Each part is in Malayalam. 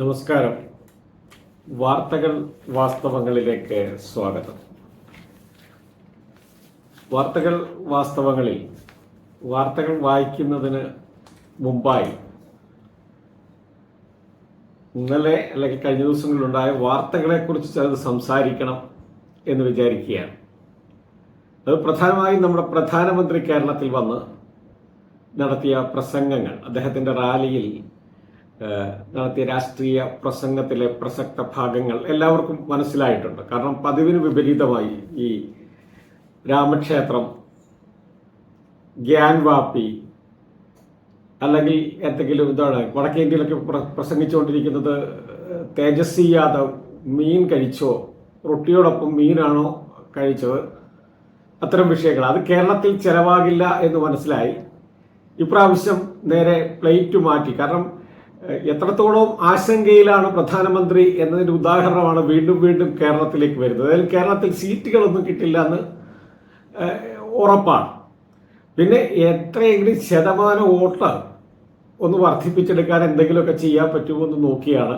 നമസ്കാരം. വാർത്തകൾ വാസ്തവങ്ങളിലേക്ക് സ്വാഗതം. വാർത്തകൾ വാസ്തവങ്ങളിൽ വാർത്തകൾ വായിക്കുന്നതിന് മുമ്പായി ഇന്നലെ അല്ലെങ്കിൽ കഴിഞ്ഞ ദിവസങ്ങളിലുണ്ടായ വാർത്തകളെക്കുറിച്ച് ചിലത് സംസാരിക്കണം എന്ന് വിചാരിക്കുകയാണ്. അത് പ്രധാനമായും നമ്മുടെ പ്രധാനമന്ത്രി കേരളത്തിൽ വന്ന് നടത്തിയ പ്രസംഗങ്ങൾ അദ്ദേഹത്തിന്റെ റാലിയിൽ നടത്തിയ രാഷ്ട്രീയ പ്രസംഗത്തിലെ പ്രസക്ത ഭാഗങ്ങൾ എല്ലാവർക്കും മനസ്സിലായിട്ടുണ്ട്. കാരണം പതിവിന് വിപരീതമായി ഈ രാമക്ഷേത്രം ഗ്യാൻവാപ്പി അല്ലെങ്കിൽ എന്തെങ്കിലും എന്താണ് വടക്കേ ഇന്ത്യയിലൊക്കെ പ്രസംഗിച്ചുകൊണ്ടിരിക്കുന്നത് തേജസ്വി യാദവ് മീൻ കഴിച്ചോ? റൊട്ടിയോടൊപ്പം മീനാണോ കഴിച്ചത്? അത്തരം വിഷയങ്ങൾ. അത് കേരളത്തിൽ ചെലവാകില്ല എന്ന് മനസ്സിലായി. ഇപ്രാവശ്യം നേരെ പ്ലേറ്റ് മാറ്റി. കാരണം എത്രത്തോളം ആശങ്കയിലാണ് പ്രധാനമന്ത്രി എന്നതിന്റെ ഉദാഹരണമാണ് വീണ്ടും വീണ്ടും കേരളത്തിലേക്ക് വരുന്നത്. അതായത് കേരളത്തിൽ സീറ്റുകളൊന്നും കിട്ടില്ല എന്ന് ഉറപ്പാണ്. പിന്നെ എത്രയെങ്കിലും ശതമാനം വോട്ട് ഒന്ന് വർദ്ധിപ്പിച്ചെടുക്കാൻ എന്തെങ്കിലുമൊക്കെ ചെയ്യാൻ പറ്റുമോ എന്ന് നോക്കിയാണ്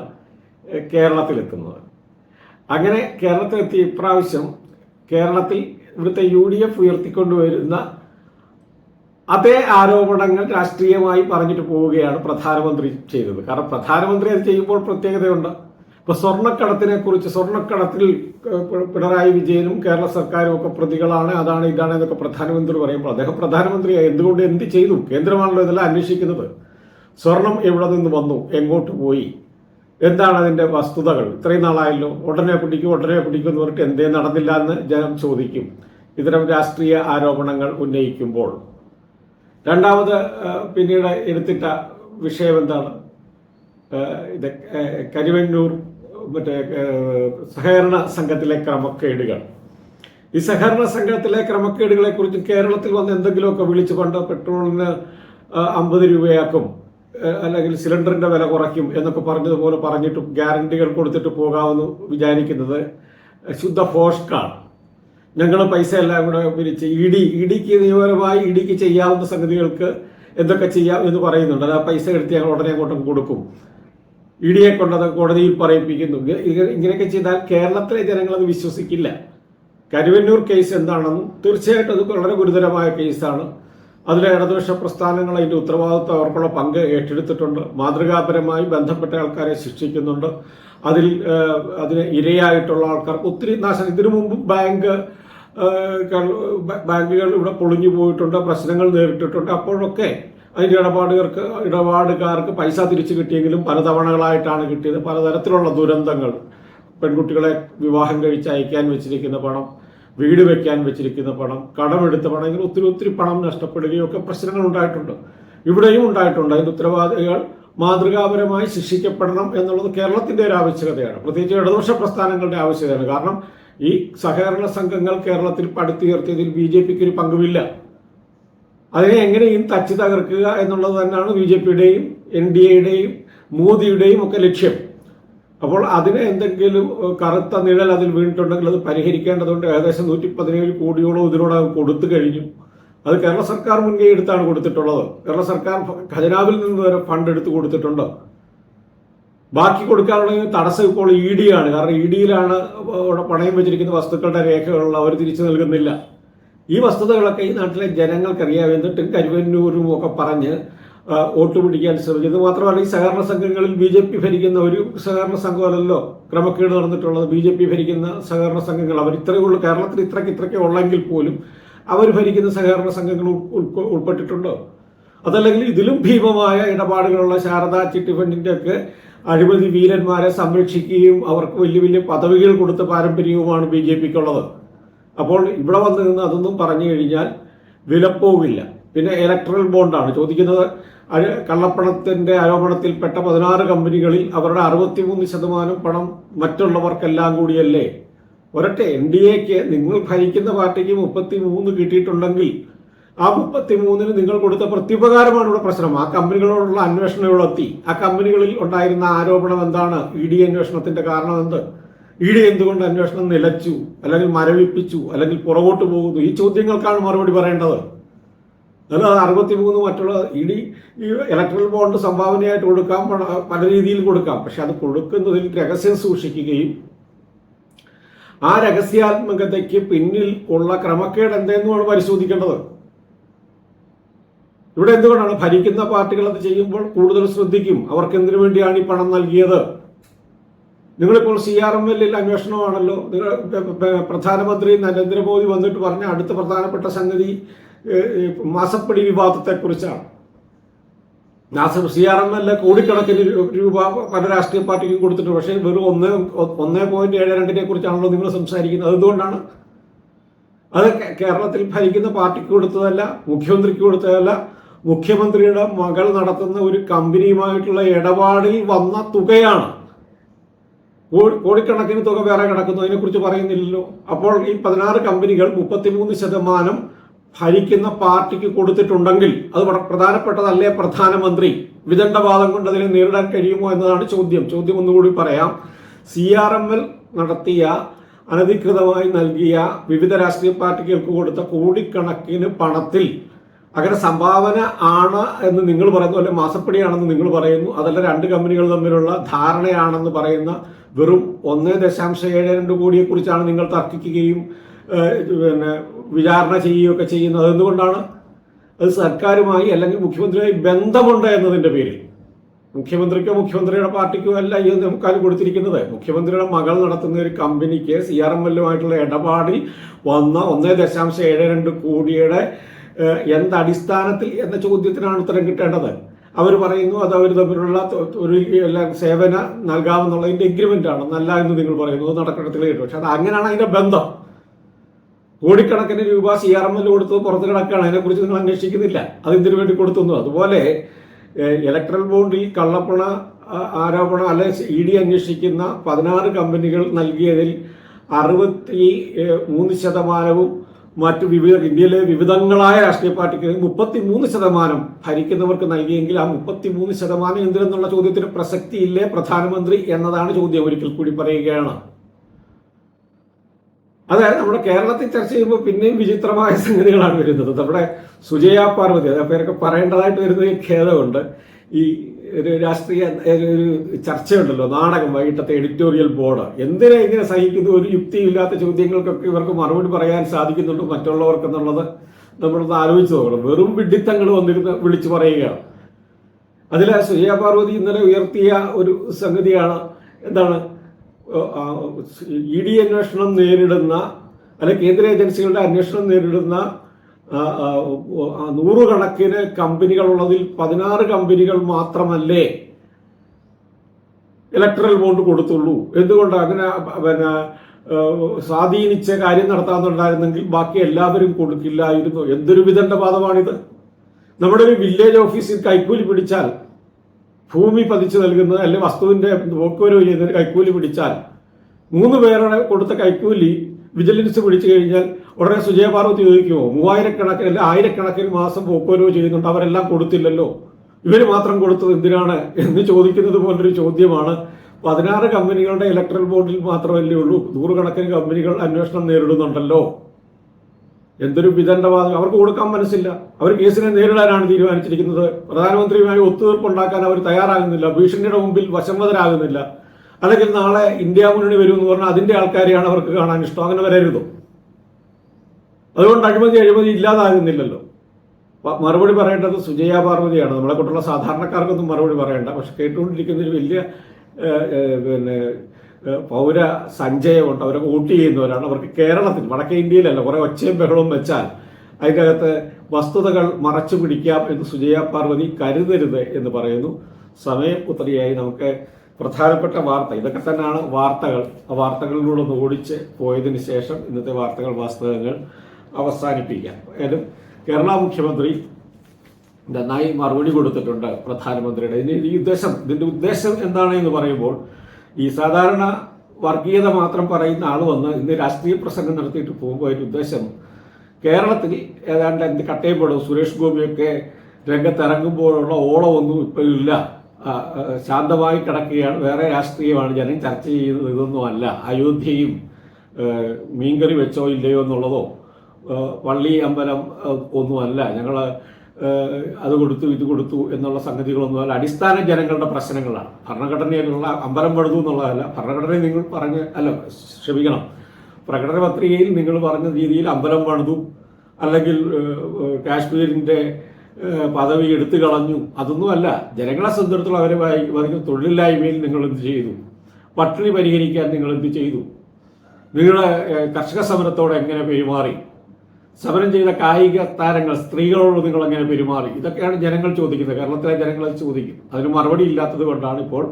കേരളത്തിലെത്തുന്നത്. അങ്ങനെ കേരളത്തിലെത്തിയ ഇപ്രാവശ്യം കേരളത്തിൽ ഇവിടുത്തെ യു ഡി എഫ് ഉയർത്തിക്കൊണ്ടുവരുന്ന അതേ ആരോപണങ്ങൾ രാഷ്ട്രീയമായി പറഞ്ഞിട്ട് പോവുകയാണ് പ്രധാനമന്ത്രി ചെയ്തത്. കാരണം പ്രധാനമന്ത്രി അത് ചെയ്യുമ്പോൾ പ്രത്യേകതയുണ്ട്. ഇപ്പൊ സ്വർണക്കടത്തിനെ കുറിച്ച് സ്വർണക്കടത്തിൽ പിണറായി വിജയനും കേരള സർക്കാരും ഒക്കെ പ്രതികളാണ് അതാണ് ഇതാണ് എന്നൊക്കെ പ്രധാനമന്ത്രി പറയുമ്പോൾ അദ്ദേഹം പ്രധാനമന്ത്രി എന്തുകൊണ്ട് എന്ത് ചെയ്തു? കേന്ദ്രമാണല്ലോ ഇതെല്ലാം അന്വേഷിക്കുന്നത്. സ്വർണം എവിടെ നിന്ന് വന്നു? എങ്ങോട്ട് പോയി? എന്താണ് അതിന്റെ വസ്തുതകൾ? ഇത്രയും നാളായല്ലോ. ഉടനെ പിടിക്കും ഉടനെ പിടിക്കും എന്ന് പറഞ്ഞിട്ട് എന്തേ നടന്നില്ല എന്ന് ജനം ചോദിക്കും. ഇത്തരം രാഷ്ട്രീയ ആരോപണങ്ങൾ ഉന്നയിക്കുമ്പോൾ. രണ്ടാമത് പിന്നീട് എടുത്തിട്ട വിഷയം എന്താണ്? ഇത് കരിവന്നൂർ മറ്റേ സഹകരണ സംഘത്തിലെ ക്രമക്കേടുകൾ. ഈ സഹകരണ സംഘത്തിലെ ക്രമക്കേടുകളെ കുറിച്ച് കേരളത്തിൽ വന്ന് എന്തെങ്കിലുമൊക്കെ വിളിച്ചു പണ്ട് പെട്രോളിന് അമ്പത് രൂപയാക്കും അല്ലെങ്കിൽ സിലിണ്ടറിന്റെ വില കുറയ്ക്കും എന്നൊക്കെ പറഞ്ഞതുപോലെ പറഞ്ഞിട്ട് ഗ്യാരണ്ടികൾ കൊടുത്തിട്ട് പോകാമെന്ന് വിചാരിക്കുന്നത് ശുദ്ധ ഫോഷ്കാണ് ഞങ്ങൾ പൈസ എല്ലാം കൂടെ പിരിച്ച് ഇ ഡി ഇ ഡിക്ക് നിയമപരമായി ഇ ഡിക്ക് ചെയ്യാവുന്ന സംഗതികൾക്ക് എന്തൊക്കെ ചെയ്യാം എന്ന് പറയുന്നുണ്ട്. അത് ആ പൈസ എടുത്ത് ഞങ്ങൾ ഉടനെ അങ്ങോട്ടും കൊടുക്കും. ഇ ഡിയെ കൊണ്ടത് കോടതിയിൽ പറയിപ്പിക്കുന്നു. ഇങ്ങ- ഇങ്ങ- ഇങ്ങനെയൊക്കെ ചെയ്താൽ കേരളത്തിലെ ജനങ്ങൾ അത് വിശ്വസിക്കില്ല. കരുവന്നൂർ കേസ് എന്താണെന്നും തീർച്ചയായിട്ടും അത് വളരെ ഗുരുതരമായ കേസാണ്. അതിലെ ഇടതുപക്ഷ പ്രസ്ഥാനങ്ങൾ അതിന്റെ ഉത്തരവാദിത്വം അവർക്കുള്ള പങ്ക് ഏറ്റെടുത്തിട്ടുണ്ട്. മാതൃകാപരമായി ബന്ധപ്പെട്ട ആൾക്കാരെ ശിക്ഷിക്കുന്നുണ്ട്. അതിൽ അതിന് ഇരയായിട്ടുള്ള ആൾക്കാർക്ക് ഒത്തിരി നാശം. ഇതിനു മുമ്പ് ബാങ്ക് ബാങ്കുകൾ ഇവിടെ പൊളിഞ്ഞു പോയിട്ടുണ്ട് പ്രശ്നങ്ങൾ നേരിട്ടിട്ടുണ്ട്. അപ്പോഴൊക്കെ അതിന്റെ ഇടപാടുകാർക്ക് ഇടപാടുകാർക്ക് പൈസ തിരിച്ചു കിട്ടിയെങ്കിലും പലതവണകളായിട്ടാണ് കിട്ടിയത്. പലതരത്തിലുള്ള ദുരന്തങ്ങൾ. പെൺകുട്ടികളെ വിവാഹം കഴിച്ച് അയക്കാൻ വെച്ചിരിക്കുന്ന പണം വീട് വെക്കാൻ വെച്ചിരിക്കുന്ന പണം കടമെടുത്ത പണം ഇങ്ങനെ ഒത്തിരി ഒത്തിരി പണം നഷ്ടപ്പെടുകയും ഒക്കെ പ്രശ്നങ്ങൾ ഉണ്ടായിട്ടുണ്ട്. ഇവിടെയും ഉണ്ടായിട്ടുണ്ട്. അതിന്റെ ഉത്തരവാദികൾ മാതൃകാപരമായി ശിക്ഷിക്കപ്പെടണം എന്നുള്ളത് കേരളത്തിന്റെ ഒരു ആവശ്യകതയാണ്. പ്രത്യേകിച്ച് ഇടതുപക്ഷ പ്രസ്ഥാനങ്ങളുടെ ആവശ്യകതയാണ്. കാരണം ഈ സഹകരണ സംഘങ്ങൾ കേരളത്തിൽ പടുത്തുയർത്തിയതിൽ ബി ജെ പിക്ക് ഒരു പങ്കുമില്ല. അതിനെ എങ്ങനെയും തച്ചു തകർക്കുക എന്നുള്ളത് തന്നെയാണ് ബി ജെ പിയുടെയും എൻ ഡി എയുടെയും മോദിയുടെയും ഒക്കെ ലക്ഷ്യം. അപ്പോൾ അതിന് എന്തെങ്കിലും കറുത്ത നിഴൽ അതിൽ വീണിട്ടുണ്ടെങ്കിൽ അത് പരിഹരിക്കേണ്ടതുണ്ട്. ഏകദേശം നൂറ്റി പതിനേഴ് കോടിയോളം ഇതിനോട് കൊടുത്തു കഴിഞ്ഞു. അത് കേരള സർക്കാർ മുൻകൈ എടുത്താണ് കൊടുത്തിട്ടുള്ളത്. കേരള സർക്കാർ ഖജനാവിൽ നിന്ന് വരെ ഫണ്ട് എടുത്ത് കൊടുത്തിട്ടുണ്ട്. ബാക്കി കൊടുക്കാനുള്ള തടസ്സം ഇപ്പോൾ ഇ ഡി ആണ് കാരണം ഇ ഡിയിലാണ് പണയം വെച്ചിരിക്കുന്ന വസ്തുക്കളുടെ രേഖകൾ അവർ തിരിച്ചു നൽകുന്നില്ല. ഈ വസ്തുതകളൊക്കെ ഈ നാട്ടിലെ ജനങ്ങൾക്കറിയാം എന്നിട്ടും കരുവന്നൂരും ഒക്കെ പറഞ്ഞ് വോട്ട് പിടിക്കാൻ ഇത് മാത്രമല്ല ഈ സഹകരണ സംഘങ്ങളിൽ ബി ജെ പി ഭരിക്കുന്ന ഒരു സഹകരണ സംഘമല്ലല്ലോ ക്രമക്കേട് നടന്നിട്ടുള്ളത്. ബി ജെ പി ഭരിക്കുന്ന സഹകരണ സംഘങ്ങൾ അവർ ഇത്രയേ ഉള്ളൂ. കേരളത്തിൽ ഇത്രയ്ക്ക് ഇത്രയ്ക്ക് ഉള്ളെങ്കിൽ പോലും അവർ ഭരിക്കുന്ന സഹകരണ സംഘങ്ങൾ ഉൾപ്പെട്ടിട്ടുണ്ടോ? അതല്ലെങ്കിൽ ഇതിലും ഭീമമായ ഇടപാടുകളുള്ള ശാരദാ ചിട്ടി ഫണ്ടിന്റെ ഒക്കെ അഴിമതി വീരന്മാരെ സംരക്ഷിക്കുകയും അവർക്ക് വലിയ വലിയ പദവികൾ കൊടുത്ത പാരമ്പര്യവുമാണ് ബി ജെ പിക്കുള്ളത്. അപ്പോൾ ഇവിടെ വന്ന് നിന്ന് അതൊന്നും പറഞ്ഞു കഴിഞ്ഞാൽ വിലപ്പോവില്ല. പിന്നെ ഇലക്ട്രൽ ബോണ്ടാണ് ചോദിക്കുന്നത് കള്ളപ്പണത്തിന്റെ ആരോപണത്തിൽപ്പെട്ട പതിനാറ് കമ്പനികളിൽ അവരുടെ അറുപത്തിമൂന്ന് ശതമാനം പണം മറ്റുള്ളവർക്കെല്ലാം കൂടിയല്ലേ? ഒരട്ടെ എൻ ഡി എക്ക് നിങ്ങൾ ഭരിക്കുന്ന പാർട്ടിക്ക് മുപ്പത്തി മൂന്ന് കിട്ടിയിട്ടുണ്ടെങ്കിൽ ആ മുപ്പത്തി മൂന്നിന് നിങ്ങൾ കൊടുത്ത പ്രത്യുപകാരമാണ് ഇവിടെ പ്രശ്നം. ആ കമ്പനികളോടുള്ള അന്വേഷണം ഇവിടെ എത്തി. ആ കമ്പനികളിൽ ഉണ്ടായിരുന്ന ആരോപണം എന്താണ്? ഇ ഡി അന്വേഷണത്തിന്റെ കാരണം എന്ത്? ഇ ഡി എന്തുകൊണ്ട് അന്വേഷണം നിലച്ചു? അല്ലെങ്കിൽ മരവിപ്പിച്ചു? അല്ലെങ്കിൽ പുറകോട്ട് പോകുന്നു? ഈ ചോദ്യങ്ങൾക്കാണ് മറുപടി പറയേണ്ടത്. അല്ലാതെ അറുപത്തി മൂന്ന് മറ്റുള്ള ഇ ഈ ഇലക്ട്രൽ ബോണ്ട് സംഭാവനയായിട്ട് കൊടുക്കാം പല രീതിയിൽ കൊടുക്കാം. പക്ഷെ അത് കൊടുക്കുന്നതിൽ രഹസ്യം സൂക്ഷിക്കുകയും ആ രഹസ്യാത്മകതയ്ക്ക് പിന്നിൽ ഉള്ള ക്രമക്കേട് എന്തെന്നുമാണ് പരിശോധിക്കേണ്ടത്? ഇവിടെ എന്തുകൊണ്ടാണ് ഭരിക്കുന്ന പാർട്ടികൾ അത് ചെയ്യുമ്പോൾ കൂടുതൽ ശ്രദ്ധിക്കും? അവർക്ക് എന്തിനു വേണ്ടിയാണ് ഈ പണം നൽകിയത്? നിങ്ങളിപ്പോൾ സി ആർ എം എല്ലിൽ അന്വേഷണമാണല്ലോ. നിങ്ങൾ പ്രധാനമന്ത്രി നരേന്ദ്രമോദി വന്നിട്ട് പറഞ്ഞ അടുത്ത പ്രധാനപ്പെട്ട സംഗതി മാസപ്പടി വിവാദത്തെക്കുറിച്ചാണ്. നാസം സി ആർ എം എൽ കോടിക്കണക്കിന് രൂപ പല രാഷ്ട്രീയ പാർട്ടിക്കും കൊടുത്തിട്ടുണ്ട്. പക്ഷേ വെറും ഒന്ന് ഒന്നേ പോയിന്റ് ഏഴ് രണ്ടിനെ കുറിച്ചാണല്ലോ നിങ്ങൾ സംസാരിക്കുന്നത്. അതുകൊണ്ടാണ് അത് കേരളത്തിൽ ഭരിക്കുന്ന പാർട്ടിക്ക് കൊടുത്തതല്ല മുഖ്യമന്ത്രിക്ക് കൊടുത്തതല്ല മുഖ്യമന്ത്രിയുടെ മകൾ നടത്തുന്ന ഒരു കമ്പനിയുമായിട്ടുള്ള ഇടപാടിൽ വന്ന തുകയാണ്. കോടിക്കണക്കിന് തുക വേറെ കിടക്കുന്നു അതിനെക്കുറിച്ച് പറയുന്നില്ലല്ലോ. അപ്പോൾ ഈ പതിനാറ് കമ്പനികൾ മുപ്പത്തിമൂന്ന് ശതമാനം ഭരിക്കുന്ന പാർട്ടിക്ക് കൊടുത്തിട്ടുണ്ടെങ്കിൽ അത് പ്രധാനപ്പെട്ടതല്ലേ പ്രധാനമന്ത്രി? വിദണ്ഡവാദം കൊണ്ട് അതിനെ നേരിടാൻ കഴിയുമോ എന്നതാണ് ചോദ്യം. ചോദ്യം ഒന്നുകൂടി പറയാം. സി ആർ എം എൽ നടത്തിയ അനധികൃതമായി നൽകിയ വിവിധ രാഷ്ട്രീയ പാർട്ടികൾക്ക് കൊടുത്ത കോടിക്കണക്കിന് പണത്തിൽ അങ്ങനെ സംഭാവന ആണ് എന്ന് നിങ്ങൾ പറയുന്നു അല്ലെ മാസപ്പടിയാണെന്ന് നിങ്ങൾ പറയുന്നു അതല്ല രണ്ട് കമ്പനികൾ തമ്മിലുള്ള ധാരണയാണെന്ന് പറയുന്ന വെറും ഒന്ന് ദശാംശ ഏഴ് രണ്ട് കോടിയെ കുറിച്ചാണ് നിങ്ങൾ തർക്കിക്കുകയും പിന്നെ വിചാരണ ചെയ്യുകയൊക്കെ ചെയ്യുന്നത്. എന്തുകൊണ്ടാണ്? അത് സർക്കാരുമായി അല്ലെങ്കിൽ മുഖ്യമന്ത്രിയുമായി ബന്ധമുണ്ട് എന്നതിന്റെ പേരിൽ. മുഖ്യമന്ത്രിക്കോ മുഖ്യമന്ത്രിയുടെ പാർട്ടിക്കോ അല്ല ഈ നമുക്ക് കൊടുത്തിരിക്കുന്നത്. മുഖ്യമന്ത്രിയുടെ മകൾ നടത്തുന്ന ഒരു കമ്പനിക്ക് സി ആർ എം എല്ലുമായിട്ടുള്ള ഇടപാടിൽ വന്ന ഒന്നേ ദശാംശം ഏഴ് രണ്ട് കോടിയുടെ ഏഹ്, എന്തടിസ്ഥാനത്തിൽ എന്ന ചോദ്യത്തിനാണ് ഉത്തരം കിട്ടേണ്ടത്? അവർ പറയുന്നു അത് അവർ തമ്മിലുള്ള ഒരു എല്ലാം സേവന നൽകാമെന്നുള്ളതിന്റെ എഗ്രിമെന്റ് ആണ്. നല്ല എന്ന് നിങ്ങൾ പറയുന്നു. അത് പക്ഷെ അത് അങ്ങനെയാണ് അതിന്റെ ബന്ധം. കോടിക്കണക്കിന് രൂപ സി ആർ എം എൽ കൊടുത്തത് പുറത്ത് കിടക്കുകയാണ്. അതിനെക്കുറിച്ച് നിങ്ങൾ അന്വേഷിക്കുന്നില്ല. അത് ഇതിനു വേണ്ടി കൊടുത്തുന്നു അതുപോലെ ഇലക്ട്രൽ ബോണ്ടിൽ കള്ളപ്പണ ആരോപണം അല്ലെ ഇ ഡി അന്വേഷിക്കുന്ന പതിനാറ് കമ്പനികൾ നൽകിയതിൽ അറുപത്തി മൂന്ന് ശതമാനവും മറ്റു വിവിധ ഇന്ത്യയിലെ വിവിധങ്ങളായ രാഷ്ട്രീയ പാർട്ടിക്ക് മുപ്പത്തി മൂന്ന് ശതമാനം ഭരിക്കുന്നവർക്ക് നൽകിയെങ്കിൽ ആ മുപ്പത്തി മൂന്ന് ശതമാനം എന്തിനെന്നുള്ള ചോദ്യത്തിന് പ്രസക്തിയില്ലേ പ്രധാനമന്ത്രി എന്നതാണ് ചോദ്യം ഒരിക്കൽ കൂടി പറയുകയാണ്. അതായത് നമ്മുടെ കേരളത്തിൽ ചർച്ച ചെയ്യുമ്പോൾ പിന്നെയും വിചിത്രമായ സംഗതികളാണ് വരുന്നത്. നമ്മുടെ സുജയ പാർവതി അത് പേരൊക്കെ പറയേണ്ടതായിട്ട് വരുന്നതിൽ ഖേദമുണ്ട്. ഈ ഒരു രാഷ്ട്രീയ ഒരു ചർച്ചയുണ്ടല്ലോ നാടകം വൈകിട്ടത്തെ എഡിറ്റോറിയൽ ബോർഡ്. എന്തിനാ ഇങ്ങനെ സഹിക്കുന്നു? ഒരു യുക്തിയില്ലാത്ത ചോദ്യങ്ങൾക്കൊക്കെ ഇവർക്ക് മറുപടി പറയാൻ സാധിക്കുന്നുണ്ട് മറ്റുള്ളവർക്കെന്നുള്ളത് നമ്മളൊന്ന് ആലോചിച്ച് നോക്കണം. വെറും വിഡിത്തങ്ങൾ വന്നിരുന്ന് വിളിച്ചു പറയുകയാണ് അതിൽ സുജയ പാർവതി ഇന്നലെ ഉയർത്തിയ ഒരു സംഗതിയാണ്. എന്താണ്? ഇ ഡി അന്വേഷണം നേരിടുന്ന അല്ലെ കേന്ദ്ര ഏജൻസികളുടെ അന്വേഷണം നേരിടുന്ന നൂറുകണക്കിന് കമ്പനികളുള്ളതിൽ പതിനാറ് കമ്പനികൾ മാത്രമല്ലേ ഇലക്ട്രൽ ബോണ്ട് കൊടുത്തുള്ളൂ. എന്തുകൊണ്ട് അങ്ങനെ പിന്നെ സ്വാധീനിച്ച കാര്യം നടത്താന്നുണ്ടായിരുന്നെങ്കിൽ ബാക്കി എല്ലാവരും കൊടുക്കില്ലായിരുന്നു. എന്തൊരു വാദമാണിത് നമ്മുടെ ഒരു വില്ലേജ് ഓഫീസിൽ കൈക്കൂലി പിടിച്ചാൽ ഭൂമി പതിച്ചു നൽകുന്നത് അല്ലെ വസ്തുവിന്റെ പോക്കുവരവ് ചെയ്യുന്നതിന് കൈക്കൂലി പിടിച്ചാൽ മൂന്ന് പേരുടെ കൊടുത്ത കൈക്കൂലി വിജിലൻസ് പിടിച്ചു കഴിഞ്ഞാൽ ഉടനെ സുജയപാർവതി ചോദിക്കുമോ മൂവായിരക്കണക്കിന് അല്ലെ ആയിരക്കണക്കിന് മാസം പോക്കോരോ ചെയ്യുന്നുണ്ട് അവരെല്ലാം കൊടുത്തില്ലല്ലോ? ഇവർ മാത്രം കൊടുത്തത് എന്തിനാണ് എന്ന് ചോദിക്കുന്നത് പോലൊരു ചോദ്യമാണ്. പതിനാറ് കമ്പനികളുടെ ഇലക്ട്രൽ ബോർഡിൽ മാത്രമല്ലേ ഉള്ളൂ നൂറുകണക്കിന് കമ്പനികൾ അന്വേഷണം നേരിടുന്നുണ്ടല്ലോ. എന്തൊരു വിദണ്ഡവാദം. അവർക്ക് കൊടുക്കാൻ മനസ്സില്ല. അവർ കേസിനെ നേരിടാനാണ് തീരുമാനിച്ചിരിക്കുന്നത്. പ്രധാനമന്ത്രിയുമായി ഒത്തുതീർപ്പുണ്ടാക്കാൻ അവർ തയ്യാറാകുന്നില്ല ഭീഷണിയുടെ മുമ്പിൽ വശംവതരാകുന്നില്ല. അല്ലെങ്കിൽ നാളെ ഇന്ത്യ മുന്നണി വരുമെന്ന് പറഞ്ഞാൽ അതിന്റെ ആൾക്കാരെയാണ് അവർക്ക് കാണാൻ ഇഷ്ടം. അങ്ങനെ വരരുതോ? അതുകൊണ്ട് അഴിമതി അഴിമതി ഇല്ലാതാകുന്നില്ലല്ലോ. മറുപടി പറയേണ്ടത് സുജയ പാർവതിയാണ്. നമ്മളെ കൊണ്ടുള്ള സാധാരണക്കാർക്കൊന്നും മറുപടി പറയണ്ട. പക്ഷെ കേട്ടുകൊണ്ടിരിക്കുന്ന ഒരു വലിയ പിന്നെ പൗര സഞ്ചയമുണ്ട്. അവരൊക്കെ വോട്ട് ചെയ്യുന്നവരാണ്. അവർക്ക് കേരളത്തിൽ വടക്കേ ഇന്ത്യയിലല്ല കുറെ ഒച്ചയും ബഹളവും വെച്ചാൽ അതിനകത്ത് വസ്തുതകൾ മറച്ചു പിടിക്കാം എന്ന് സുജയ പാർവതി കരുതരുത് എന്ന് പറയുന്നു. സമയം ഉത്തരയായി നമുക്ക് പ്രധാനപ്പെട്ട വാർത്ത ഇതൊക്കെ തന്നെയാണ് വാർത്തകൾ. ആ വാർത്തകളിലൂടെ ഓടിച്ച് പോയതിനു ശേഷം ഇന്നത്തെ വാർത്തകൾ വാസ്തവങ്ങൾ. അവസാനിപ്പിക്കാം ഏതായാലും കേരള മുഖ്യമന്ത്രി നന്നായി മറുപടി കൊടുത്തിട്ടുണ്ട് പ്രധാനമന്ത്രിയുടെ. ഇനി ഈ ഉദ്ദേശം ഇതിന്റെ ഉദ്ദേശം എന്താണ് എന്ന് പറയുമ്പോൾ ഈ സാധാരണ വർഗീയത മാത്രം പറയുന്ന ആൾ വന്ന് ഇന്ന് രാഷ്ട്രീയ പ്രസംഗം നടത്തിയിട്ട് പോകുമ്പോൾ അതിന്റെ ഉദ്ദേശം കേരളത്തിൽ ഏതാണ്ട് എന്ത് കട്ടയപ്പെടും സുരേഷ് ഗോപിയൊക്കെ രംഗത്തിറങ്ങുമ്പോഴുള്ള ഓളമൊന്നും ആ, ശാന്തമായി കിടക്കുകയാണ്. വേറെ രാഷ്ട്രീയമാണ് ജനം ചർച്ച ചെയ്യുന്നത് ഇതൊന്നും അല്ല. അയോധ്യയും മീൻകറി വെച്ചോ ഇല്ലയോ എന്നുള്ളതോ പള്ളി അമ്പലം ഒന്നുമല്ല ഞങ്ങൾ അത് കൊടുത്തു ഇത് കൊടുത്തു എന്നുള്ള സംഗതികളൊന്നുമല്ല അടിസ്ഥാന ജനങ്ങളുടെ പ്രശ്നങ്ങളാണ്. ഭരണഘടനയിലുള്ള അമ്പലം പഴുതു എന്നുള്ളതല്ല. ഭരണഘടനയിൽ നിങ്ങൾ പറഞ്ഞ അല്ല ക്ഷമിക്കണം. പ്രകടന പത്രികയിൽ നിങ്ങൾ പറഞ്ഞ രീതിയിൽ അമ്പലം പണിതു. അല്ലെങ്കിൽ കാശ്മീരിന്റെ പദവി എടുത്തു കളഞ്ഞു. അതൊന്നുമല്ല ജനങ്ങളെ സംബന്ധിച്ചിടത്തോളം അവരെ ബാധിക്കുന്ന തൊഴിലില്ലായ്മയിൽ നിങ്ങൾ എന്ത് ചെയ്തു? പട്ടിണി പരിഹരിക്കാൻ നിങ്ങൾ എന്ത് ചെയ്തു? നിങ്ങളുടെ കർഷക സമരത്തോടെ എങ്ങനെ പെരുമാറി? സമരം ചെയ്ത കായിക താരങ്ങൾ സ്ത്രീകളോട് നിങ്ങൾ എങ്ങനെ പെരുമാറി? ഇതൊക്കെയാണ് ജനങ്ങൾ ചോദിക്കുന്നത്. കേരളത്തിലെ ജനങ്ങൾ ചോദിക്കും. അതിന് മറുപടി ഇല്ലാത്തത് കൊണ്ടാണ് ഇപ്പോൾ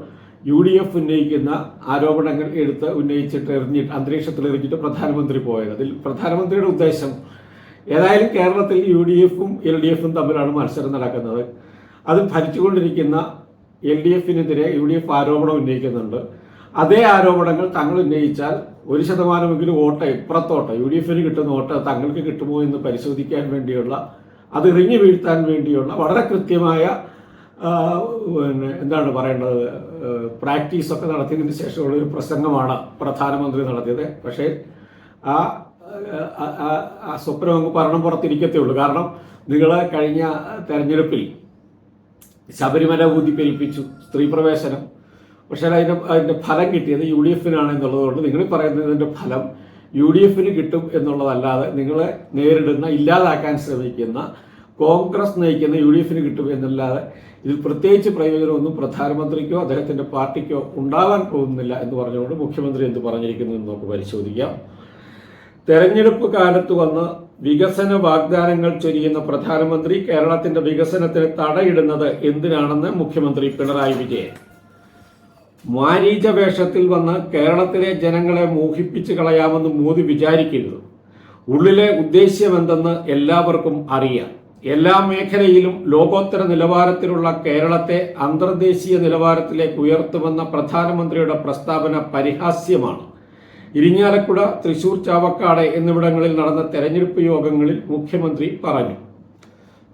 യു ഡി എഫ് ഉന്നയിക്കുന്ന ആരോപണങ്ങൾ എടുത്ത് ഉന്നയിച്ചിട്ട് എറിഞ്ഞിട്ട് അന്തരീക്ഷത്തിൽ എറിഞ്ഞിട്ട് പ്രധാനമന്ത്രി പോയത്. അതിൽ പ്രധാനമന്ത്രിയുടെ ഉദ്ദേശം ഏതായാലും കേരളത്തിൽ യു ഡി എഫും എൽ ഡി എഫും തമ്മിലാണ് മത്സരം നടക്കുന്നത്. അത് ഭരിച്ചുകൊണ്ടിരിക്കുന്ന എൽ ഡി എഫിനെതിരെ യു ഡി എഫ് ആരോപണം ഉന്നയിക്കുന്നുണ്ട്. അതേ ആരോപണങ്ങൾ തങ്ങൾ ഉന്നയിച്ചാൽ ഒരു ശതമാനമെങ്കിലും വോട്ട് ഇപ്പുറത്തോട്ട് യു ഡി എഫിന് കിട്ടുന്ന വോട്ട് തങ്ങൾക്ക് കിട്ടുമോ എന്ന് പരിശോധിക്കാൻ വേണ്ടിയുള്ള അത് ഇറിഞ്ഞു വീഴ്ത്താൻ വേണ്ടിയുള്ള വളരെ കൃത്യമായ പിന്നെ എന്താണ് പറയേണ്ടത് പ്രാക്ടീസ് ഒക്കെ നടത്തിയതിന് ശേഷമുള്ള ഒരു പ്രസംഗമാണ് പ്രധാനമന്ത്രി നടത്തിയത്. പക്ഷേ ആ സ്വപ്നം അങ്ങ് ഭരണം പുറത്തിരിക്കത്തേ ഉള്ളൂ കാരണം നിങ്ങൾ കഴിഞ്ഞ തെരഞ്ഞെടുപ്പിൽ ശബരിമല ഊതിപ്പേൽപ്പിച്ചു സ്ത്രീ പ്രവേശനം. പക്ഷേ അതിന്റെ അതിന്റെ ഫലം കിട്ടിയത് യു ഡി എഫിനാണ് എന്നുള്ളതുകൊണ്ട് നിങ്ങൾ പറയുന്നതിന്റെ ഫലം യു ഡി എഫിന് കിട്ടും എന്നുള്ളതല്ലാതെ നിങ്ങളെ നേരിടുന്ന ഇല്ലാതാക്കാൻ ശ്രമിക്കുന്ന കോൺഗ്രസ് നയിക്കുന്ന യു ഡി എഫിന് കിട്ടും എന്നല്ലാതെ ഇതിൽ പ്രത്യേകിച്ച് പ്രയോജനമൊന്നും പ്രധാനമന്ത്രിക്കോ അദ്ദേഹത്തിന്റെ പാർട്ടിക്കോ ഉണ്ടാവാൻ പോകുന്നില്ല എന്ന് പറഞ്ഞുകൊണ്ട് മുഖ്യമന്ത്രി എന്ത് പറഞ്ഞിരിക്കുന്നു എന്ന് നമുക്ക് പരിശോധിക്കാം. തെരഞ്ഞെടുപ്പ് കാലത്ത് വന്ന് വികസന വാഗ്ദാനങ്ങൾ ചൊരിയുന്ന പ്രധാനമന്ത്രി കേരളത്തിന്റെ വികസനത്തിന് തടയിടുന്നത് എന്തിനാണെന്ന് മുഖ്യമന്ത്രി പിണറായി വിജയൻ. മാരീച വേഷത്തിൽ വന്ന് കേരളത്തിലെ ജനങ്ങളെ മോഹിപ്പിച്ച് കളയാമെന്ന് മോദി വിചാരിക്കരുത്. ഉള്ളിലെ ഉദ്ദേശ്യം ഉദ്ദേശ്യമെന്തെന്ന് എല്ലാവർക്കും അറിയാം. എല്ലാ മേഖലയിലും ലോകോത്തര നിലവാരത്തിലുള്ള കേരളത്തെ അന്തർദേശീയ നിലവാരത്തിലേക്ക് ഉയർത്തുമെന്ന പ്രധാനമന്ത്രിയുടെ പ്രസ്താവന പരിഹാസ്യമാണ്. ഇരിങ്ങാലക്കുട തൃശൂർ ചാവക്കാട് എന്നിവിടങ്ങളിൽ നടന്ന തെരഞ്ഞെടുപ്പ് യോഗങ്ങളിൽ മുഖ്യമന്ത്രി പറഞ്ഞു.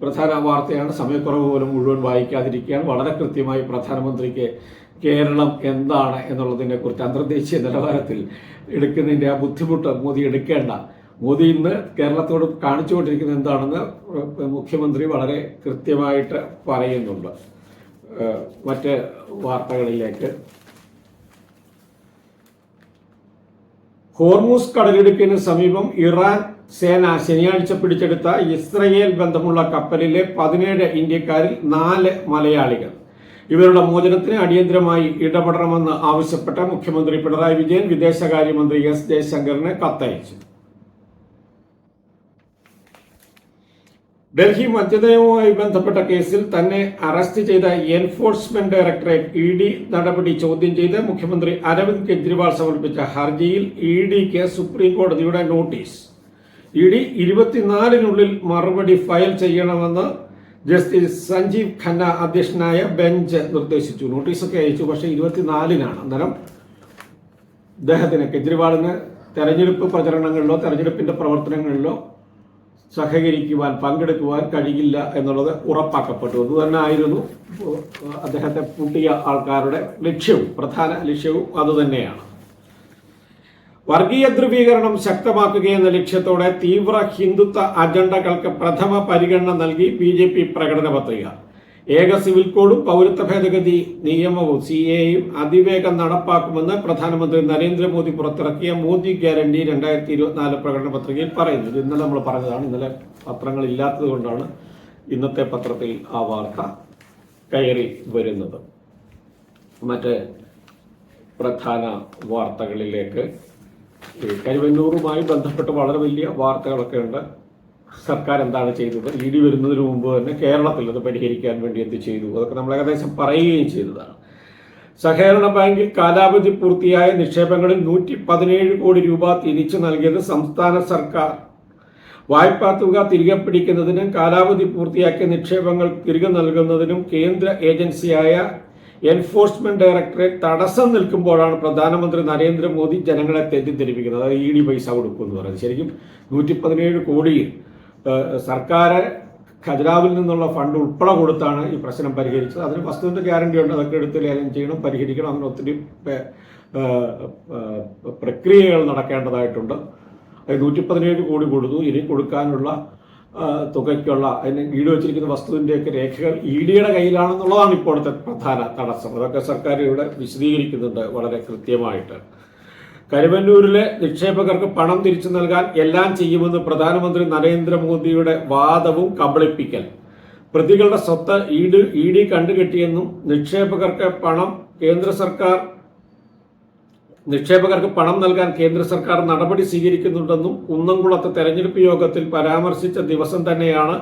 പ്രധാന വാർത്തയാണ് സമയക്കുറവ് പോലും മുഴുവൻ വായിക്കാതിരിക്കുകയാണ്. വളരെ കൃത്യമായി പ്രധാനമന്ത്രിക്ക് കേരളം എന്താണ് എന്നുള്ളതിനെ കുറിച്ച് അന്തർദേശീയ നിലവാരത്തിൽ എടുക്കുന്നതിന്റെ ആ ബുദ്ധിമുട്ട് മോദി എടുക്കേണ്ട. മോദി ഇന്ന് കേരളത്തോട് കാണിച്ചുകൊണ്ടിരിക്കുന്നത് എന്താണെന്ന് മുഖ്യമന്ത്രി വളരെ കൃത്യമായിട്ട് പറയുന്നുണ്ട്. മറ്റ് വാർത്തകളിലേക്ക്. ഹോർമൂസ് കടലിടുക്കിന് സമീപം ഇറാൻ സേന ശനിയാഴ്ച പിടിച്ചെടുത്ത ഇസ്രയേൽ ബന്ധമുള്ള കപ്പലിലെ പതിനേഴ് ഇന്ത്യക്കാരിൽ നാല് മലയാളികൾ. ഇവരുടെ മോചനത്തിന് അടിയന്തരമായി ഇടപെടണമെന്ന് ആവശ്യപ്പെട്ട മുഖ്യമന്ത്രി പിണറായി വിജയൻ വിദേശകാര്യമന്ത്രി എസ് ജയശങ്കറിന് കത്തയച്ചു. ഡൽഹി മദ്യനയവുമായി ബന്ധപ്പെട്ട കേസിൽ തന്നെ അറസ്റ്റ് ചെയ്ത എൻഫോഴ്സ്മെന്റ് ഡയറക്ടറേറ്റ് ഇ ഡി നടപടി ചോദ്യം ചെയ്ത് മുഖ്യമന്ത്രി അരവിന്ദ് കെജ്രിവാൾ സമർപ്പിച്ച ഹർജിയിൽ ഇ ഡിക്ക് സുപ്രീം കോടതിയുടെ നോട്ടീസ്. ഇ ഡി ഇരുപത്തിനാലിനുള്ളിൽ മറുപടി ഫയൽ ചെയ്യണമെന്ന് ജസ്റ്റിസ് സഞ്ജീവ് ഖന്ന അധ്യക്ഷനായ ബെഞ്ച് നിർദ്ദേശിച്ചു. നോട്ടീസൊക്കെ അയച്ചു. പക്ഷേ ഇരുപത്തിനാലിനാണ് അന്നേരം അദ്ദേഹത്തിന് കെജ്രിവാളിന് തെരഞ്ഞെടുപ്പ് പ്രചരണങ്ങളിലോ തെരഞ്ഞെടുപ്പിന്റെ പ്രവർത്തനങ്ങളിലോ സഹകരിക്കുവാൻ പങ്കെടുക്കുവാൻ കഴിയില്ല എന്നുള്ളത് ഉറപ്പാക്കപ്പെട്ടു. അത് തന്നെ ആയിരുന്നു അദ്ദേഹത്തെ പൂട്ടിയ ആൾക്കാരുടെ ലക്ഷ്യവും പ്രധാന ലക്ഷ്യവും അതുതന്നെയാണ്. വർഗീയ ധ്രുവീകരണം ശക്തമാക്കുകയെന്ന ലക്ഷ്യത്തോടെ തീവ്ര ഹിന്ദുത്വ അജണ്ടകൾക്ക് പ്രഥമ പരിഗണന നൽകി ബി ജെ പി പ്രകടന പത്രിക. ഏക സിവിൽ കോഡും പൗരത്വ ഭേദഗതി നിയമവും സി എയും അതിവേഗം നടപ്പാക്കുമെന്ന് പ്രധാനമന്ത്രി നരേന്ദ്രമോദി പുറത്തിറക്കിയ മോദി ഗ്യാരണ്ടി രണ്ടായിരത്തി ഇരുപത്തിനാല് പ്രകടന പത്രികയിൽ പറയുന്നു. ഇന്നലെ നമ്മൾ പറഞ്ഞതാണ്. ഇന്നലെ പത്രങ്ങൾ ഇല്ലാത്തത് കൊണ്ടാണ് ഇന്നത്തെ പത്രത്തിൽ ആ വാർത്ത കയറി വരുന്നത്. മറ്റ് പ്രധാന വാർത്തകളിലേക്ക് കരുവന്നൂറുമായി ബന്ധപ്പെട്ട് വളരെ വലിയ വാർത്തകളൊക്കെ ഉണ്ട്. സർക്കാർ എന്താണ് ചെയ്തത്? ഇ ഡി വരുന്നതിന് മുമ്പ് തന്നെ കേരളത്തിൽ അത് പരിഹരിക്കാൻ വേണ്ടി എന്ത് ചെയ്തു? അതൊക്കെ നമ്മൾ ഏകദേശം പറയുകയും ചെയ്തതാണ്. സഹകരണ ബാങ്കിൽ കാലാവധി പൂർത്തിയായ നിക്ഷേപങ്ങളിൽ നൂറ്റി പതിനേഴ് കോടി രൂപ തിരിച്ചു നൽകിയത് സംസ്ഥാന സർക്കാർ. വായ്പാ തുക തിരികെ പിടിക്കുന്നതിനും കാലാവധി പൂർത്തിയാക്കിയ നിക്ഷേപങ്ങൾ തിരികെ നൽകുന്നതിനും കേന്ദ്ര ഏജൻസിയായ എൻഫോഴ്സ്മെന്റ് ഡയറക്ടറേറ്റ് തടസ്സം നിൽക്കുമ്പോഴാണ് പ്രധാനമന്ത്രി നരേന്ദ്രമോദി ജനങ്ങളെ തെറ്റിദ്ധരിപ്പിക്കുന്നത്. അതായത് ഇ ഡി പൈസ കൊടുക്കും എന്ന് പറയുന്നത്. ശരിക്കും നൂറ്റി പതിനേഴ് കോടി ഏഹ്, സർക്കാർ ഖജനാവിൽ നിന്നുള്ള ഫണ്ട് ഉൾപ്പെടെ കൊടുത്താണ് ഈ പ്രശ്നം പരിഹരിച്ചത്. അതിന് വസ്തുവിന്റെ ഗ്യാരണ്ടി ഉണ്ട്. അതൊക്കെ എടുത്ത് ലേലം ചെയ്യണം പരിഹരിക്കണം. അതിന് ഒത്തിരി പ്രക്രിയകൾ നടക്കേണ്ടതായിട്ടുണ്ട്. നൂറ്റി പതിനേഴ് കോടി കൊടുത്തു. ഇനി കൊടുക്കാനുള്ള തുകയ്ക്കുള്ള അതിന് ഈട് വെച്ചിരിക്കുന്ന വസ്തുവിന്റെയൊക്കെ രേഖകൾ ഇ ഡിയുടെ കയ്യിലാണെന്നുള്ളതാണ് ഇപ്പോഴത്തെ പ്രധാന തടസ്സം. അതൊക്കെ സർക്കാർ ഇവിടെ വിശദീകരിക്കുന്നുണ്ട് വളരെ കൃത്യമായിട്ട്. കരുവന്നൂരിലെ നിക്ഷേപകർക്ക് പണം തിരിച്ചു നൽകാൻ എല്ലാം ചെയ്യുമെന്ന് പ്രധാനമന്ത്രി നരേന്ദ്രമോദിയുടെ വാദവും കബളിപ്പിക്കൽ. പ്രതികളുടെ സ്വത്ത് ഇ ഇ ഡി കണ്ടുകെട്ടിയെന്നും നിക്ഷേപകർക്ക് പണം കേന്ദ്ര സർക്കാർ നിക്ഷേപകർക്ക് പണം നൽകാൻ കേന്ദ്ര സർക്കാർ നടപടി സ്വീകരിക്കുന്നുണ്ടെന്നും കുന്നംകുളത്ത് തെരഞ്ഞെടുപ്പ് യോഗത്തിൽ പരാമർശിച്ച ദിവസം തന്നെയാണ്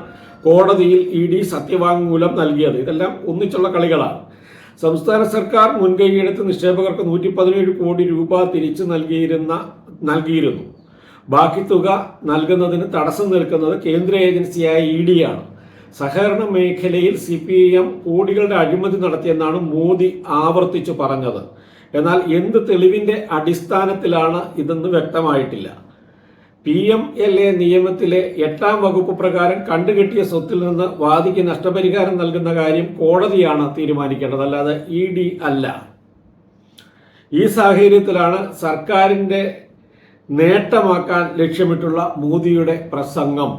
കോടതിയിൽ ഇ ഡി സത്യവാങ്മൂലം നൽകിയത്. ഇതെല്ലാം ഒന്നിച്ചുള്ള കളികളാണ്. സംസ്ഥാന സർക്കാർ മുൻകൈയെടുത്ത് നിക്ഷേപകർക്ക് നൂറ്റി പതിനേഴ് കോടി രൂപ തിരിച്ചു നൽകിയിരുന്ന നൽകിയിരുന്നു. ബാക്കി തുക നൽകുന്നതിന് തടസ്സം നിൽക്കുന്നത് കേന്ദ്ര ഏജൻസിയായ ഇ ഡിയാണ് സഹകരണ മേഖലയിൽ സി പി എം കോടികളുടെ അഴിമതി നടത്തിയെന്നാണ് മോദി ആവർത്തിച്ചു പറഞ്ഞത്. എന്നാൽ എന്ത് തെളിവിന്റെ അടിസ്ഥാനത്തിലാണ് ഇതെന്ന് വ്യക്തമായിട്ടില്ല. പി എം എൽ എ നിയമത്തിലെ എട്ടാം വകുപ്പ് പ്രകാരം കണ്ടുകെട്ടിയ സ്വത്തിൽ നിന്ന് വാദിക്ക് നഷ്ടപരിഹാരം നൽകുന്ന കാര്യം കോടതിയാണ് തീരുമാനിക്കേണ്ടത്. അല്ലാതെ ഇ ഡി അല്ല. ഈ സാഹചര്യത്തിലാണ് സർക്കാരിന്റെ നേട്ടമാക്കാൻ ലക്ഷ്യമിട്ടുള്ള മോദിയുടെ പ്രസംഗം.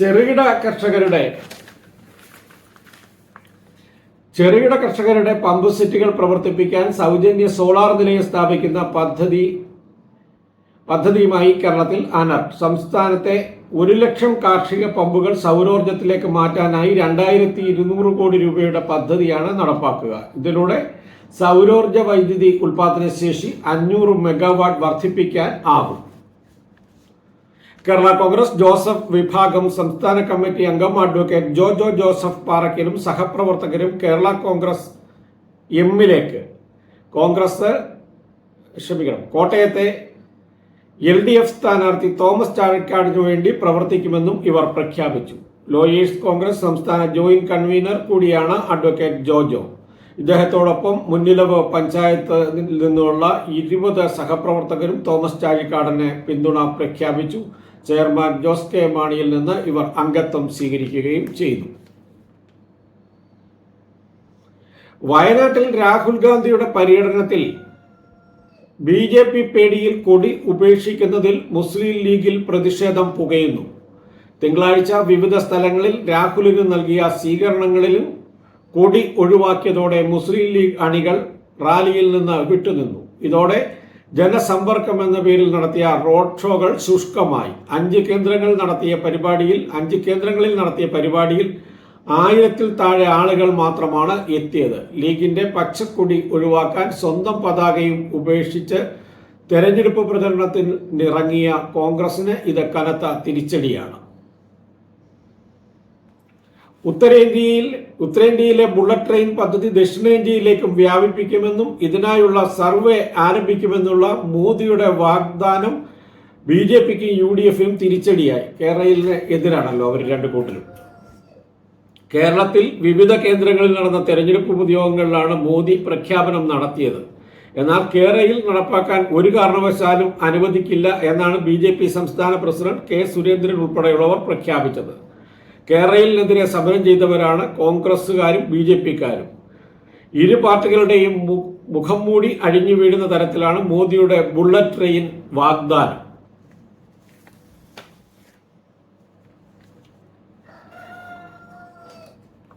ചെറുകിട കർഷകരുടെ ചെറുകിട കർഷകരുടെ പമ്പ് സെറ്റുകൾ പ്രവർത്തിപ്പിക്കാൻ സൗജന്യ സോളാർ നിലയം സ്ഥാപിക്കുന്ന പദ്ധതി പദ്ധതിയുമായി കേരളത്തിൽ അനർ സംസ്ഥാനത്തെ ഒരു ലക്ഷം കാർഷിക പമ്പുകൾ സൗരോർജത്തിലേക്ക് മാറ്റാനായി രണ്ടായിരത്തി ഇരുന്നൂറ് കോടി രൂപയുടെ പദ്ധതിയാണ് നടപ്പാക്കുക. ഇതിലൂടെ സൗരോർജ വൈദ്യുതി ഉൽപാദന ശേഷി അഞ്ഞൂറ് മെഗാവാട്ട് വർദ്ധിപ്പിക്കാൻ ആകും. കേരള കോൺഗ്രസ് ജോസഫ് വിഭാഗം സംസ്ഥാന കമ്മിറ്റി അംഗം അഡ്വക്കേറ്റ് ജോജോ ജോസഫ് പാറക്കലും സഹപ്രവർത്തകരും കേരള കോൺഗ്രസ് എമ്മിലേക്ക്. കോൺഗ്രസ് ക്ഷമിക്കണം കോട്ടയത്തെ എൽ ഡി എഫ് സ്ഥാനാർത്ഥി തോമസ് ചാഴക്കാടിനു വേണ്ടി പ്രവർത്തിക്കുമെന്നും ഇവർ പ്രഖ്യാപിച്ചു. ലോയേഴ്സ് കോൺഗ്രസ് സംസ്ഥാന ജോയിന്റ് കൺവീനർ കൂടിയാണ് അഡ്വക്കേറ്റ് ജോജോ. ഇദ്ദേഹത്തോടൊപ്പം മുന്നിലവ് പഞ്ചായത്തിൽ നിന്നുള്ള ഇരുപത് സഹപ്രവർത്തകരും തോമസ് ചാഴിക്കാടനെ പിന്തുണ പ്രഖ്യാപിച്ചു. ചെയർമാൻ ജോസ് കെ മാണിയിൽ നിന്ന് ഇവർ അംഗത്വം സ്വീകരിക്കുകയും ചെയ്തു. വയനാട്ടിൽ രാഹുൽ ഗാന്ധിയുടെ പര്യടനത്തിൽ ബി ജെ പി പേടിയിൽ കൊടി ഉപേക്ഷിക്കുന്നതിൽ മുസ്ലിം ലീഗിൽ പ്രതിഷേധം പുകയുന്നു. തിങ്കളാഴ്ച വിവിധ സ്ഥലങ്ങളിൽ രാഹുലിന് നൽകിയ സ്വീകരണങ്ങളിലും കൊടി ഒഴിവാക്കിയതോടെ മുസ്ലിം ലീഗ് അണികൾ റാലിയിൽ നിന്ന് വിട്ടുനിന്നു. ഇതോടെ ജനസമ്പർക്കം എന്ന പേരിൽ നടത്തിയ റോഡ് ഷോകൾ ശുഷ്കമായി. അഞ്ച് കേന്ദ്രങ്ങൾ നടത്തിയ പരിപാടിയിൽ അഞ്ച് കേന്ദ്രങ്ങളിൽ നടത്തിയ പരിപാടിയിൽ ആയിരത്തിൽ താഴെ ആളുകൾ മാത്രമാണ് എത്തിയത്. ലീഗിന്റെ പച്ചക്കൊടി ഒഴിവാക്കാൻ സ്വന്തം പതാകയും ഉപേക്ഷിച്ച് തെരഞ്ഞെടുപ്പ് പ്രചരണത്തിൽ ഇറങ്ങിയ കോൺഗ്രസിന് ഇത് കനത്ത തിരിച്ചടിയാണ്. ഉത്തരേന്ത്യയിൽ ഉത്തരേന്ത്യയിലെ ബുള്ളറ്റ് ട്രെയിൻ പദ്ധതി ദക്ഷിണേന്ത്യയിലേക്കും വ്യാപിപ്പിക്കുമെന്നും ഇതിനായുള്ള സർവേ ആരംഭിക്കുമെന്നുള്ള മോദിയുടെ വാഗ്ദാനം ബി ജെ പിക്കും യു ഡി എഫിനും തിരിച്ചടിയായി. കേരളത്തിന് എതിരാണല്ലോ അവർ രണ്ട് കൂട്ടരും. കേരളത്തിൽ വിവിധ കേന്ദ്രങ്ങളിൽ നടന്ന തെരഞ്ഞെടുപ്പ് പൊതുയോഗങ്ങളിലാണ് മോദി പ്രഖ്യാപനം നടത്തിയത്. എന്നാൽ കേരളയിൽ നടപ്പാക്കാൻ ഒരു കാരണവശാലും അനുവദിക്കില്ല എന്നാണ് ബി സംസ്ഥാന പ്രസിഡന്റ് കെ സുരേന്ദ്രൻ ഉൾപ്പെടെയുള്ളവർ പ്രഖ്യാപിച്ചത്. കേരളയിലെതിരെ സമരം ചെയ്തവരാണ് കോൺഗ്രസ്സുകാരും ബി ജെ പിക്കാരും. ഇരു പാർട്ടികളുടെയും മുഖം മൂടി അഴിഞ്ഞു വീഴുന്ന തരത്തിലാണ് മോദിയുടെ ബുള്ളറ്റ് ട്രെയിൻ വാഗ്ദാനം.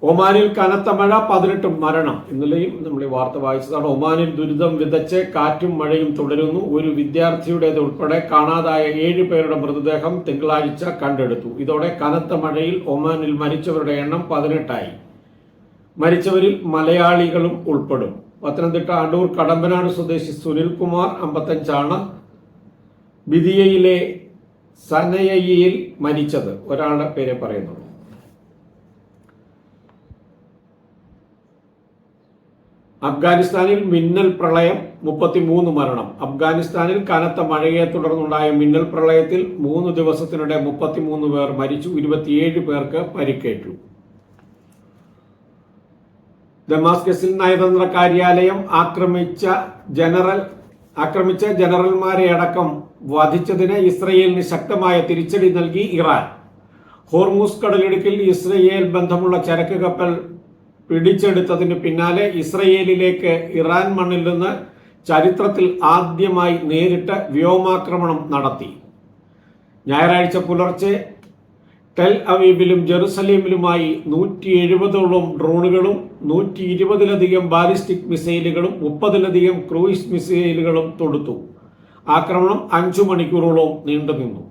ഒമാനിൽ കനത്ത മഴ പതിനെട്ട് മരണം. ഇന്നലെയും നമ്മൾ വാർത്ത വായിച്ചതാണ്. ഒമാനിൽ ദുരിതം വിതച്ച് കാറ്റും മഴയും തുടരുന്നു. ഒരു വിദ്യാർത്ഥിയുടേത് ഉൾപ്പെടെ കാണാതായ ഏഴ് പേരുടെ മൃതദേഹം തിങ്കളാഴ്ച കണ്ടെടുത്തു. ഇതോടെ കനത്ത മഴയിൽ ഒമാനിൽ മരിച്ചവരുടെ എണ്ണം പതിനെട്ടായി. മരിച്ചവരിൽ മലയാളികളും ഉൾപ്പെടും. പത്തനംതിട്ട അടൂർ കടമ്പനാട് സ്വദേശി സുനിൽകുമാർ അമ്പത്തഞ്ചാണ് ബിദിയയിലെ സനയയിൽ മരിച്ചത്. ഒരാളുടെ പേരെ പറയുന്നുള്ളൂ. അഫ്ഗാനിസ്ഥാനിൽ മിന്നൽ പ്രളയം മുപ്പത്തിമൂന്ന് മരണം. അഫ്ഗാനിസ്ഥാനിൽ കനത്ത മഴയെ തുടർന്നുണ്ടായ മിന്നൽ പ്രളയത്തിൽ മൂന്ന് ദിവസത്തിനിടെ മുപ്പത്തിമൂന്ന് പേർ മരിച്ചു. ഇരുപത്തിയേഴ് പേർക്ക് പരിക്കേറ്റു. ദമാസ്കസിൽ നയതന്ത്ര കാര്യാലയം ആക്രമിച്ച ജനറൽ ആക്രമിച്ച ജനറൽമാരെ അടക്കം വധിച്ചതിന് ഇസ്രയേലിന് ശക്തമായ തിരിച്ചടി നൽകി ഇറാൻ. ഹോർമൂസ് കടലിടുക്കിൽ ഇസ്രയേൽ ബന്ധമുള്ള ചരക്ക് കപ്പൽ പിടിച്ചെടുത്തതിന് പിന്നാലെ ഇസ്രയേലിലേക്ക് ഇറാൻ മണ്ണിൽ നിന്ന് ചരിത്രത്തിൽ ആദ്യമായി നേരിട്ട് വ്യോമാക്രമണം നടത്തി. ഞായറാഴ്ച പുലർച്ചെ ടെൽ അവീബിലും ജെറുസലേമിലുമായി നൂറ്റി എഴുപതോളം ഡ്രോണുകളും നൂറ്റി ഇരുപതിലധികം ബാലിസ്റ്റിക് മിസൈലുകളും മുപ്പതിലധികം ക്രൂയിസ് മിസൈലുകളും തൊടുത്തു. ആക്രമണം അഞ്ചു മണിക്കൂറോളം നീണ്ടുനിന്നു.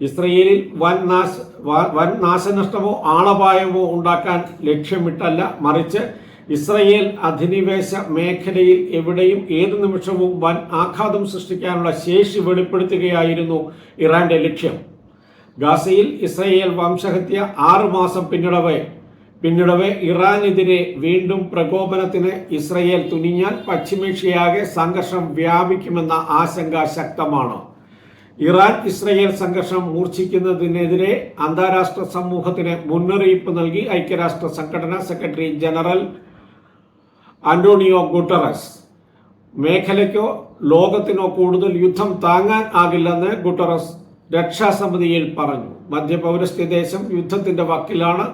ഇസ്രയേലിൽ വൻ നാശ വൻ നാശനഷ്ടമോ ആളപായമോ ഉണ്ടാക്കാൻ ലക്ഷ്യമിട്ടല്ല. മറിച്ച് ഇസ്രയേൽ അധിനിവേശ മേഖലയിൽ എവിടെയും ഏത് നിമിഷവും വൻ ആഘാതം സൃഷ്ടിക്കാനുള്ള ശേഷി വെളിപ്പെടുത്തുകയായിരുന്നു ഇറാന്റെ ലക്ഷ്യം. ഗാസയിൽ ഇസ്രയേൽ വംശഹത്യ ആറുമാസം പിന്നിടവേ. പിന്നിടവേ ഇറാനെതിരെ വീണ്ടും പ്രകോപനത്തിന് ഇസ്രയേൽ തുനിഞ്ഞാൽ പശ്ചിമേഷ്യയാകെ സംഘർഷം വ്യാപിക്കുമെന്ന ആശങ്ക ശക്തമാണ്. ഇറാൻ ഇസ്രയേൽ സംഘർഷം മൂർച്ഛിക്കുന്നതിനെതിരെ അന്താരാഷ്ട്ര സമൂഹത്തിന് മുന്നറിയിപ്പ് നൽകി ഐക്യരാഷ്ട്ര സംഘടനാ സെക്രട്ടറി ജനറൽ അന്റോണിയോ ഗുട്ടറസ്. മേഖലയ്ക്കോ ലോകത്തിനോ കൂടുതൽ യുദ്ധം താങ്ങാൻ ആകില്ലെന്ന് ഗുട്ടറസ് രക്ഷാസമിതിയിൽ പറഞ്ഞു. മധ്യപൗരസ്ത്യ ദേശം യുദ്ധത്തിന്റെ വക്കിലാണ്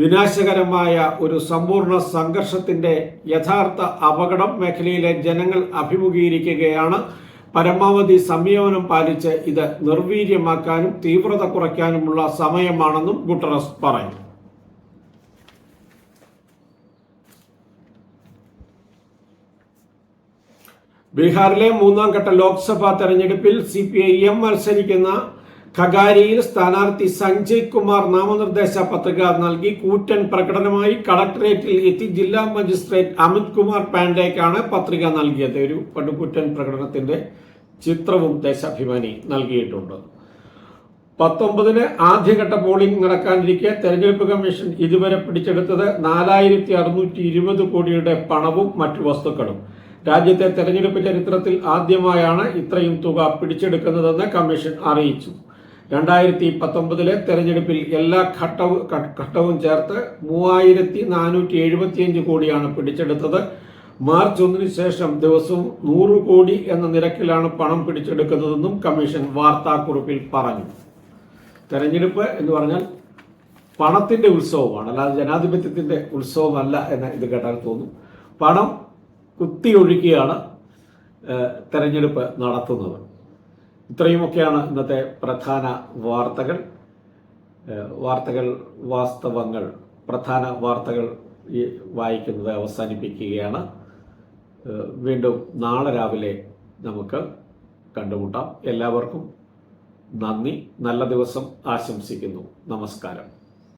വിനാശകരമായ ഒരു സമ്പൂർണ സംഘർഷത്തിന്റെ യഥാർത്ഥ അപകടം മേഖലയിലെ ജനങ്ങൾ അഭിമുഖീകരിക്കുകയാണ് പരമാവധി സംയമനം പാലിച്ച് ഇത് നിർവീര്യമാക്കാനും തീവ്രത കുറയ്ക്കാനുമുള്ള സമയമാണെന്നും ഗുട്ടറസ് പറഞ്ഞു ബീഹാറിലെ മൂന്നാം ഘട്ട ലോക്സഭാ തെരഞ്ഞെടുപ്പിൽ സി പി ഐ എം മത്സരിക്കുന്ന ഖഗാരിയിൽ സ്ഥാനാർത്ഥി സഞ്ജയ് കുമാർ നാമനിർദ്ദേശ പത്രിക നൽകി കൂറ്റൻ പ്രകടനമായി കളക്ടറേറ്റിൽ എത്തി ജില്ലാ മജിസ്ട്രേറ്റ് അമിത് കുമാർ പാണ്ഡേക്കാണ് പത്രിക നൽകിയത്. ഒരു പടുകൂറ്റൻ പ്രകടനത്തിന്റെ ചിത്രവും ദേശാഭിമാനി നൽകിയിട്ടുണ്ട്. പത്തൊമ്പതിന് ആദ്യഘട്ട പോളിംഗ് നടക്കാനിരിക്കെ തെരഞ്ഞെടുപ്പ് കമ്മീഷൻ ഇതുവരെ പിടിച്ചെടുത്തത് നാലായിരത്തി അറുന്നൂറ്റി ഇരുപത് കോടിയുടെ പണവും മറ്റു വസ്തുക്കളും. രാജ്യത്തെ തെരഞ്ഞെടുപ്പ് ചരിത്രത്തിൽ ആദ്യമായാണ് ഇത്രയും തുക പിടിച്ചെടുക്കുന്നതെന്ന് കമ്മീഷൻ അറിയിച്ചു. രണ്ടായിരത്തി പത്തൊമ്പതിലെ തെരഞ്ഞെടുപ്പിൽ എല്ലാ ഘട്ടവും ഘട്ടവും ചേർത്ത് മൂവായിരത്തി നാനൂറ്റി എഴുപത്തിയഞ്ച് കോടിയാണ് പിടിച്ചെടുത്തത്. മാർച്ച് ഒന്നിന് ശേഷം ദിവസവും നൂറ് കോടി എന്ന നിരക്കിലാണ് പണം പിടിച്ചെടുക്കുന്നതെന്നും കമ്മീഷൻ വാർത്താക്കുറിപ്പിൽ പറഞ്ഞു. തെരഞ്ഞെടുപ്പ് എന്ന് പറഞ്ഞാൽ പണത്തിന്റെ ഉത്സവമാണ്. അല്ലാതെ ജനാധിപത്യത്തിന്റെ ഉത്സവമല്ല എന്ന് ഇത് കേട്ടാൽ തോന്നും. പണം കുത്തിയൊഴുക്കിയാണ് തെരഞ്ഞെടുപ്പ് നടത്തുന്നത്. ഇത്രയുമൊക്കെയാണ് ഇന്നത്തെ പ്രധാന വാർത്തകൾ. വാർത്തകൾ വാസ്തവങ്ങൾ പ്രധാന വാർത്തകൾ വായിക്കുന്നത് അവസാനിപ്പിക്കുകയാണ്. വീണ്ടും നാളെ രാവിലെ നമുക്ക് കണ്ടുമുട്ടാം. എല്ലാവർക്കും നന്ദി. നല്ല ദിവസം ആശംസിക്കുന്നു. നമസ്കാരം.